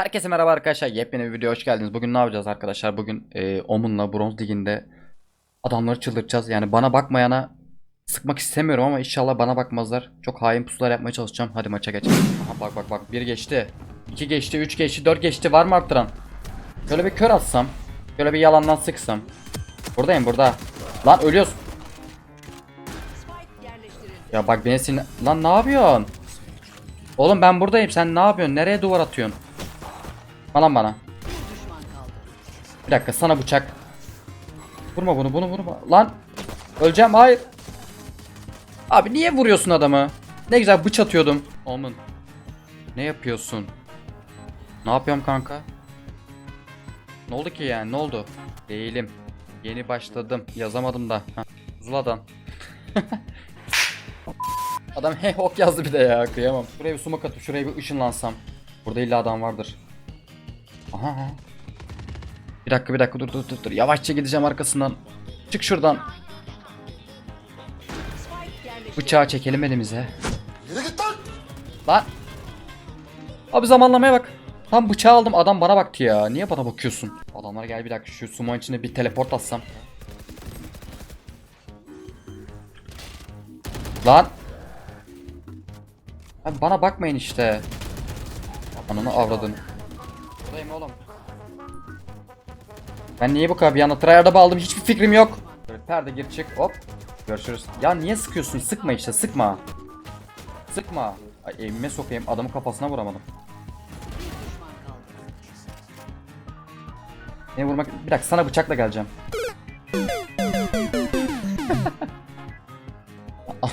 Herkese merhaba arkadaşlar. Yepyeni bir video hoş geldiniz. Bugün ne yapacağız arkadaşlar? Bugün e, Omun'la Bronz Ligi'nde adamları çıldırtacağız. Yani bana bakmayana sıkmak istemiyorum ama inşallah bana bakmazlar. Çok hain pusular yapmaya çalışacağım. Hadi maça geçelim. Aha bak bak bak. Bir geçti. iki geçti. Üç geçti. Dört geçti. Var mı arttıran? Şöyle bir kör atsam. Şöyle bir yalandan sıksam. Buradayım burada. Lan ölüyorsun. Ya bak beni sin... Lan ne yapıyorsun? Oğlum ben buradayım. Sen ne yapıyorsun? Nereye duvar atıyorsun? Falan bana. Bir dakika sana bıçak. Vurma bunu bunu vurma. Lan. Öleceğim hayır. Abi niye vuruyorsun adamı? Ne güzel bıç atıyordum. Omun. Ne yapıyorsun? Ne yapıyorum kanka? Ne oldu ki yani ne oldu? Değilim. Yeni başladım. Yazamadım da. Heh. Zula'dan. Adam he ok yazdı bir de ya kıyamam. Şuraya bir sumak atıp şuraya bir ışınlansam. Burada illa adam vardır. Aha. aha. Bir dakika bir dakika dur dur dur dur. Yavaşça gideceğim arkasından. Çık şuradan. Bıçağı çekelim elimize. Lan! Abi zamanlamaya bak. Tam bıçağı aldım adam bana baktı ya. Niye bana bakıyorsun? Adamlar gel bir dakika şu sumo içine bir teleport atsam. Lan. Abi bana bakmayın işte. Ananı avradın. Buradayım oğlum. Ben niye bu kadar bir anda tryhard'a bağladım hiçbir fikrim yok. Perde gir çık hop. Görüşürüz. Ya niye sıkıyorsun? Sıkma işte sıkma. Sıkma. Ay evime sokayım adamın kafasına vuramadım. Ne vurmak? Bir dakika sana bıçakla geleceğim.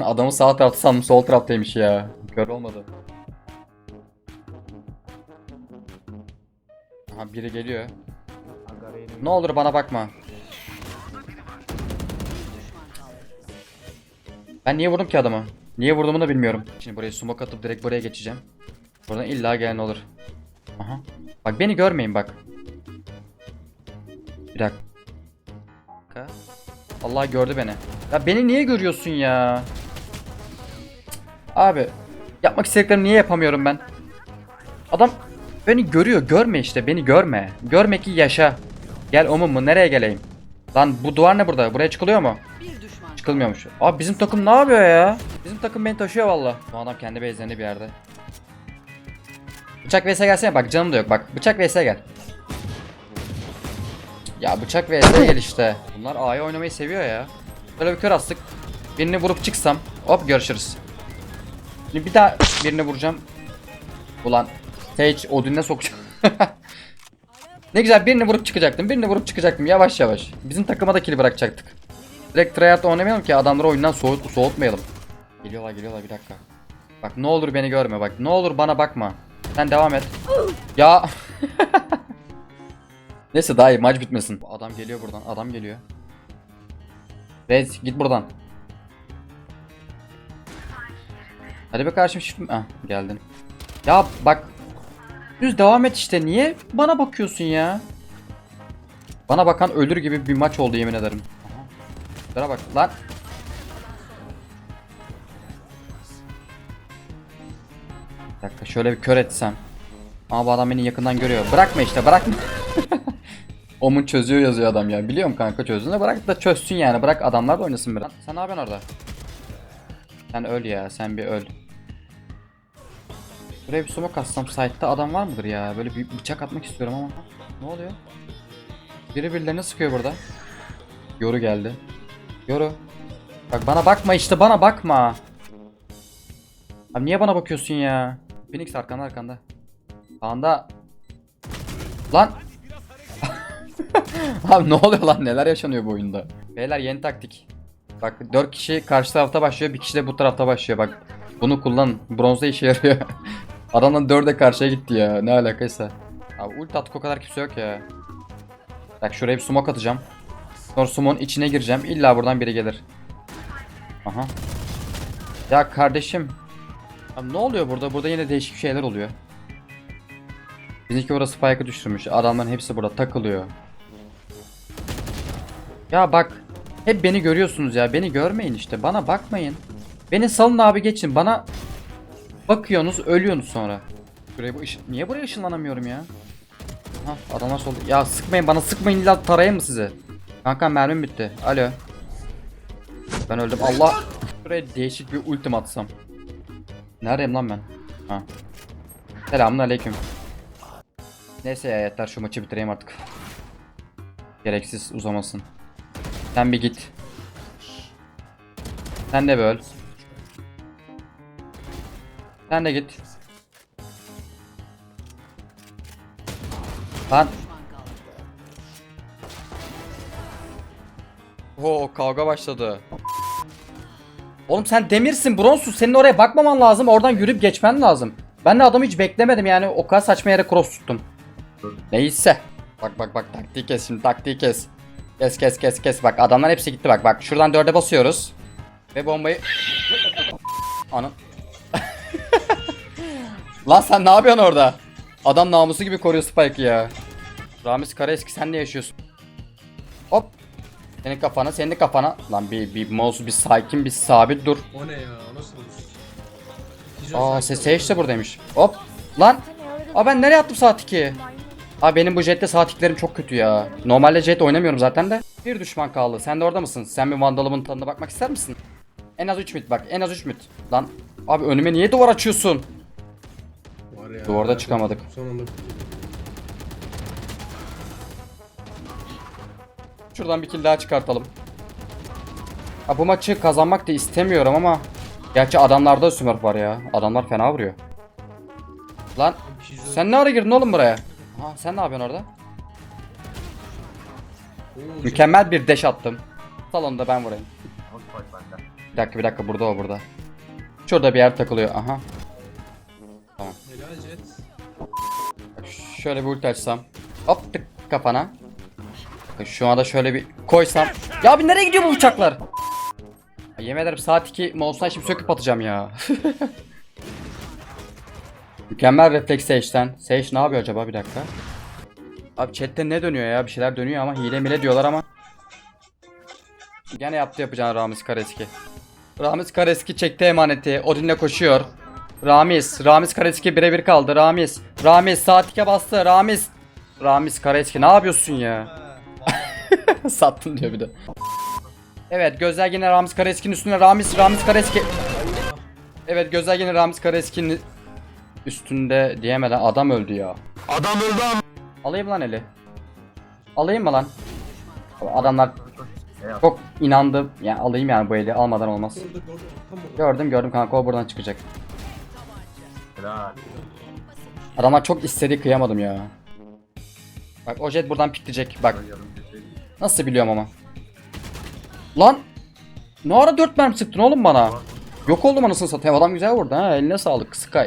Adamı sağ tarafta sandım sol taraftaymış ya. Kör olmadı. Biri geliyor. Ne olur bana bakma. Ben niye vurdum ki adamı? Niye vurduğumu da bilmiyorum. Şimdi buraya smoke atıp direkt buraya geçeceğim. Buradan illa gelen olur. Aha. Bak beni görmeyin bak. Bir dakika. Allah gördü beni. Ya beni niye görüyorsun ya? Abi yapmak istediklerimi niye yapamıyorum ben? Adam beni görüyor. Görme işte. Beni görme. Görme ki yaşa. Gel omum mu? Nereye geleyim? Lan bu duvar ne burada? Buraya çıkılıyor mu? Çıkılmıyormuş. Abi bizim takım ne yapıyor ya? Bizim takım beni taşıyor valla. Bu adam kendi base'lerinde bir yerde. Bıçak vs gelsene bak canım da yok bak. Bıçak vs gel. Ya bıçak vs gel işte. Bunlar A'ya oynamayı seviyor ya. Böyle bir kör astık. Birini vurup çıksam. Hop görüşürüz. Şimdi bir daha birini vuracağım. Ulan Sage Odin'e sokacağım. ne güzel birini vurup çıkacaktım. Birini vurup çıkacaktım yavaş yavaş. Bizim takıma da kill bırakacaktık. Direkt tryhard oynamayalım ki adamları oyundan soğut soğutmayalım. Geliyorlar geliyorlar bir dakika. Bak ne olur beni görme bak. Ne olur bana bakma. Sen devam et. ya. Neyse daha iyi maç bitmesin. Adam geliyor buradan. Adam geliyor. Rez git buradan. Hadi be kardeşim shift Ah geldin. Ya bak. Düz devam et işte. Niye bana bakıyorsun ya? Bana bakan ölür gibi bir maç oldu yemin ederim. Şuna bak lan. Bir dakika şöyle bir kör etsem. Ama bu adam beni yakından görüyor. Bırakma işte bırakma. Omun çözüyor yazıyor adam ya. Biliyorum kanka çözdüğünde bırak da çözsün yani. Bırak adamlar da oynasın biraz. Sen ne yapıyorsun orada? Sen öl ya. Sen bir öl. Buraya bir smoke atsam site'da adam var mıdır ya? Böyle bir bıçak atmak istiyorum ama. Ne oluyor? Biri birilerine sıkıyor burada. Yoru geldi. Yoru. Bak bana bakma işte bana bakma. Abi niye bana bakıyorsun ya? Phoenix arkanda arkanda. Anda. Lan. Abi ne oluyor lan neler yaşanıyor bu oyunda? Beyler yeni taktik. Bak 4 kişi karşı tarafta başlıyor bir kişi de bu tarafta başlıyor bak. Bunu kullan bronzda işe yarıyor. Adamdan 4'e karşıya gitti ya ne alakaysa. Abi ult attık o kadar kimse yok ya. Bak şuraya bir smoke atacağım. Sonra sumon içine gireceğim. İlla buradan biri gelir. Aha. Ya kardeşim. Abi ne oluyor burada? Burada yine değişik şeyler oluyor. Bizimki burada spike'ı düşürmüş. Adamların hepsi burada takılıyor. Ya bak. Hep beni görüyorsunuz ya. Beni görmeyin işte. Bana bakmayın. Beni salın abi geçin. Bana bakıyorsunuz ölüyorsunuz sonra. Buraya bu ışın... Niye buraya ışınlanamıyorum ya? Ha adamlar solda. Ya sıkmayın bana sıkmayın illa tarayayım mı sizi? Kanka mermim bitti. Alo. Ben öldüm. Allah. Buraya değişik bir ultim atsam. Neredeyim lan ben? Ha. Selamun. Neyse ya yeter şu maçı bitireyim artık. Gereksiz uzamasın. Sen bir git. Sen de böl. Sen de git. Lan. Oo kavga başladı. Oğlum sen demirsin bronzsun senin oraya bakmaman lazım oradan yürüyüp geçmen lazım. Ben de adamı hiç beklemedim yani o kadar saçma yere cross tuttum. Neyse. Bak bak bak taktiği kes şimdi taktiği kes. Kes kes kes kes bak adamlar hepsi gitti bak bak şuradan dörde basıyoruz. Ve bombayı... Anın. Lan sen ne yapıyorsun orada? Adam namusu gibi koruyor Spike'ı ya. Ramiz Karaeski sen ne yaşıyorsun? Hop. Senin kafana, senin de kafana. Lan bir bir mouse bir sakin bir sabit dur. O ne ya? Nasıl olur? Aa ses de buradaymış. Hop. Lan. Aa ben nereye attım saat 2? Abi benim bu jette saat 2'lerim çok kötü ya. Normalde jet oynamıyorum zaten de. Bir düşman kaldı. Sen de orada mısın? Sen bir vandalımın tadına bakmak ister misin? En az 3 mit bak. En az 3 mit. Lan. Abi önüme niye duvar açıyorsun? Var ya. Duvarda çıkamadık. Son anda Şuradan bir kill daha çıkartalım. Ha, bu maçı kazanmak da istemiyorum ama Gerçi adamlarda smurf var ya. Adamlar fena vuruyor. Lan Pizza- sen ne ara girdin oğlum buraya? Ha sen ne yapıyorsun orada? Mükemmel bir deş attım. Salonda ben vurayım. Bir dakika bir dakika burada o burada. Şurada bir yer takılıyor. Aha. Şöyle bir ulti açsam. Hop tık kafana. Şu anda şöyle bir koysam. Ya abi nereye gidiyor bu uçaklar? Ya Yemin ederim saat 2 mouse'dan şimdi söküp atacağım ya. Mükemmel refleks Sage'den. Sage ne yapıyor acaba bir dakika. Abi chatte ne dönüyor ya bir şeyler dönüyor ama hile mile diyorlar ama. Gene yaptı yapacağını Ramiz Kareski. Ramiz Kareski çekti emaneti. Odin'le koşuyor. Ramiz. Ramiz Kareski birebir kaldı. Ramiz. Ramiz saat 2'ye bastı. Ramiz. Ramiz Kareski ne yapıyorsun ya? Sattın diyor bir de. Evet gözler yine Ramiz Kareski'nin üstüne Ramiz Ramiz Kareski. Evet gözler yine Ramiz Kareski'nin üstünde diyemeden adam öldü ya. Adam öldü am. Alayım lan eli. Alayım mı lan? Adamlar çok inandım. Yani alayım yani bu eli almadan olmaz. Gördüm gördüm kanka o buradan çıkacak. Helal. Adama çok istedi kıyamadım ya. Bak o jet buradan pikleyecek bak. Nasıl biliyorum ama. Lan. Ne ara 4 mermi sıktın oğlum bana. Yok oldum anasını satayım. Adam güzel vurdu ha. Eline sağlık Sky.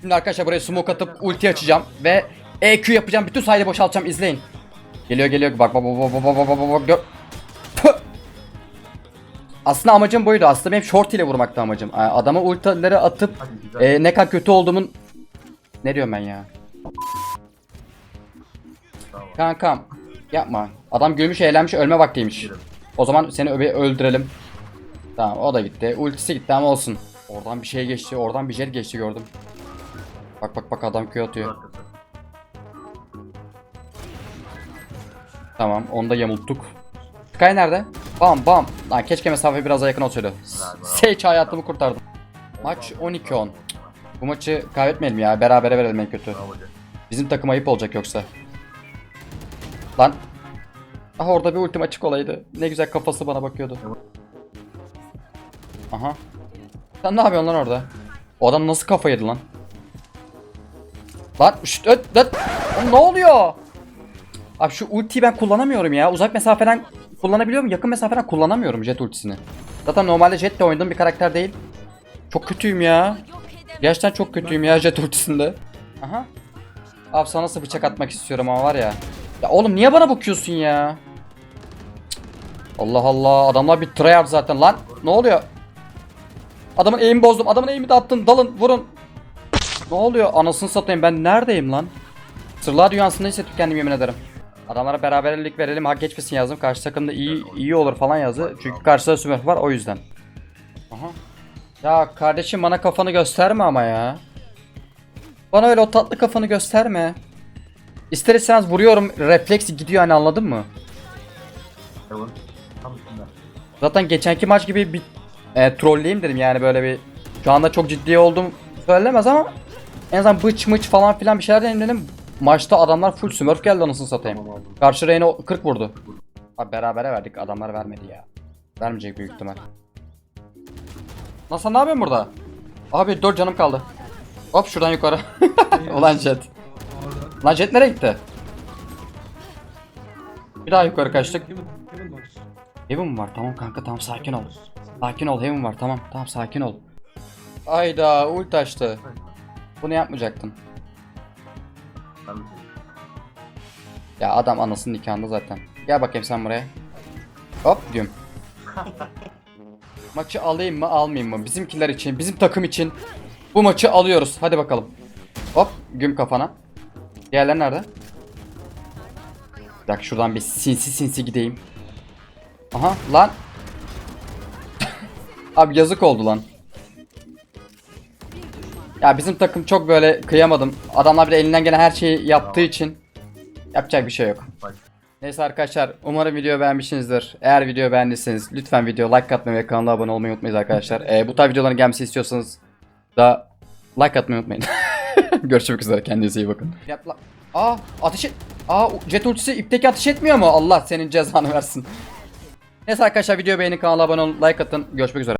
Şimdi arkadaşlar buraya smoke atıp ulti açacağım. Ve EQ yapacağım. Bütün sayede boşaltacağım. izleyin. Geliyor geliyor. Bak bak bak bak bak bak bak. Aslında amacım buydu. Aslında benim short ile vurmakta amacım. Yani Adama ultileri atıp e, ne kadar kötü olduğumun ne diyorum ben ya? Kankam yapma. Adam gülmüş eğlenmiş ölme vaktiymiş. O zaman seni öldürelim. Tamam o da gitti. Ultisi gitti ama olsun. Oradan bir şey geçti. Oradan bir jet geçti gördüm. Bak bak bak adam Q atıyor. Tamam onu da yamulttuk. Sky nerede? Bam bam. Lan keşke mesafe biraz daha yakın olsaydı. Sage hayatımı kurtardım. Maç 12-10. Bu maçı kaybetmeyelim ya. Berabere verelim en kötü. Bizim takım ayıp olacak yoksa. Lan. Aha orada bir ultim açık olaydı. Ne güzel kafası bana bakıyordu. Aha. Sen ne yapıyorsun lan orada? O adam nasıl kafa yedi lan? Lan şşt öt öt. Oğlum ne oluyor? Abi şu ultiyi ben kullanamıyorum ya. Uzak mesafeden kullanabiliyorum. Yakın mesafeden kullanamıyorum jet ultisini. Zaten normalde jetle oynadığım bir karakter değil. Çok kötüyüm ya. Gerçekten çok kötüyüm ya jet ultisinde. Aha. Abi sana nasıl bıçak atmak istiyorum ama var ya. Ya oğlum niye bana bakıyorsun ya? Allah Allah adamlar bir tryhard zaten lan. Ne oluyor? Adamın aim'i bozdum. Adamın aim'i de attın. Dalın vurun. Ne oluyor? Anasını satayım ben neredeyim lan? Sırlar dünyasında hissettim kendimi yemin ederim. Adamlara beraberlik verelim hak geçmesin yazdım. Karşı takımda iyi iyi olur falan yazdı. Çünkü karşıda Smurf var o yüzden. Aha. Ya kardeşim bana kafanı gösterme ama ya. Bana öyle o tatlı kafanı gösterme. İster istemez vuruyorum refleks gidiyor hani anladın mı? Üstünde. Zaten geçenki maç gibi bir e, trolleyim dedim yani böyle bir şu anda çok ciddi oldum söylemez ama en azından bıç mıç falan filan bir şeyler deneyim dedim. Maçta adamlar full smurf geldi anasını satayım. Tamam. Karşı Reyna 40 vurdu. Abi berabere verdik adamlar vermedi ya. Vermeyecek büyük ihtimal. Sen ne yapıyorsun burada? Abi 4 canım kaldı. Hop şuradan yukarı. Ulan Jet. Lan Jet nereye gitti? Bir daha yukarı kaçtık. Heaven, var. Tamam kanka tamam sakin ol. Sakin ol Heaven var tamam tamam sakin ol. Ayda ult açtı. Bunu yapmayacaktın. Ya adam anasının nikahında zaten. Gel bakayım sen buraya. Hop güm. Maçı alayım mı almayayım mı? Bizimkiler için, bizim takım için bu maçı alıyoruz. Hadi bakalım. Hop güm kafana. Diğerler nerede? Bir dakika şuradan bir sinsi sinsi gideyim. Aha lan. Abi yazık oldu lan. Ya bizim takım çok böyle kıyamadım. Adamlar bir de elinden gelen her şeyi yaptığı için yapacak bir şey yok. Neyse arkadaşlar umarım video beğenmişsinizdir. Eğer video beğendiyseniz lütfen video like atmayı ve kanala abone olmayı unutmayın arkadaşlar. Ee, bu tarz videoların gelmesini istiyorsanız da like atmayı unutmayın. Görüşmek üzere kendinize iyi bakın. Yap la- Aa ateş et. Aa jet ultisi ipteki ateş etmiyor mu? Allah senin cezanı versin. Neyse arkadaşlar video beğenin kanala abone olun like atın. Görüşmek üzere.